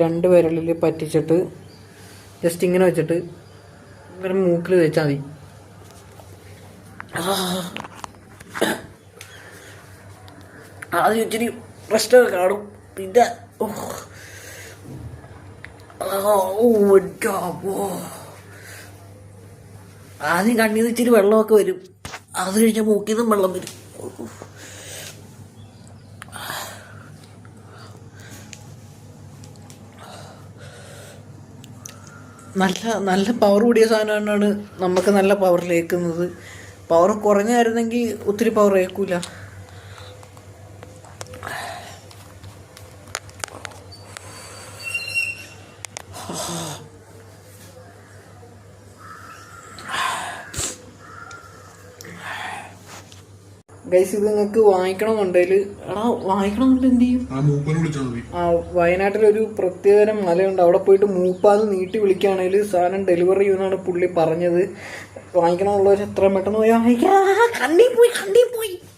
രണ്ട് വിരലിൽ പറ്റിച്ചിട്ട് ജസ്റ്റ് ഇങ്ങനെ വെച്ചിട്ട് ഇങ്ങനെ മൂക്കിൽ വെച്ചാൽ മതി. ആദ്യം ഇച്ചിരി പ്രശ്നമൊക്കെ കാണും. പിന്നെ. ആദ്യം കണ്ണീന്ന് ഇച്ചിരി വെള്ളമൊക്കെ വരും. അത് കഴിഞ്ഞാൽ മൂക്കിൽ നിന്നും വെള്ളം വരും. നല്ല നല്ല പവർ കൂടിയ സാധനമാണ് നമുക്ക് നല്ല പവർ ലേക്കുന്നത് പവർ കുറഞ്ഞായിരുന്നെങ്കിൽ ഒത്തിരി പവർ ഏൽക്കൂല ഗൈസ് ഇത് നിങ്ങൾക്ക് വാങ്ങിക്കണമെന്നുണ്ടെങ്കിൽ എടാ വാങ്ങിക്കണമെന്നുണ്ടെങ്കിൽ എന്ത് ചെയ്യും? ആ വയനാട്ടിലൊരു പ്രത്യേകതരം മലയുണ്ട്. അവിടെ പോയിട്ട് മൂപ്പാന്ന് നീട്ടി വിളിക്കുകയാണെങ്കിൽ സാധനം ഡെലിവറി ചെയ്യുമെന്നാണ് പുള്ളി പറഞ്ഞത്. വാങ്ങിക്കണം എത്ര പെട്ടെന്ന് പോയി വാങ്ങിക്കാം കണ്ണി പോയി കണ്ണി പോയി.